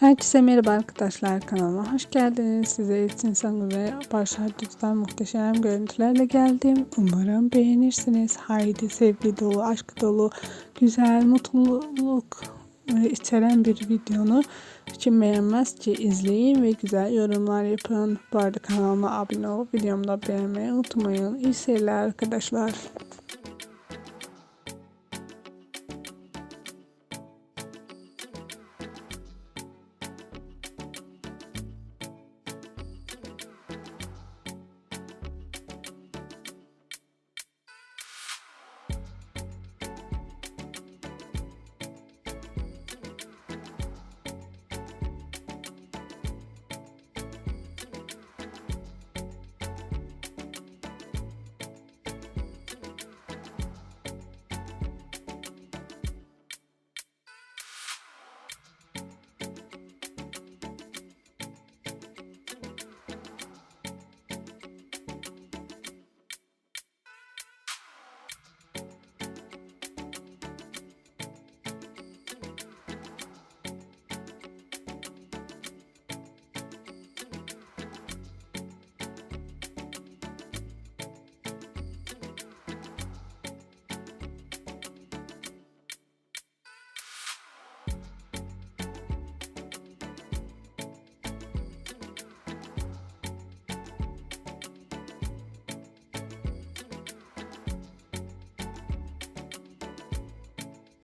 Herkese merhaba arkadaşlar kanalıma hoş geldiniz. Size için sanı ve başardıktan muhteşem görüntülerle geldim. Umarım beğenirsiniz. Haydi sevgi dolu, aşk dolu, güzel, mutluluk e, içeren bir videonu kim beğenmez ki izleyin ve güzel yorumlar yapın. Bu arada kanalıma abone olup videomu da beğenmeyi unutmayın. İyi seyirler arkadaşlar.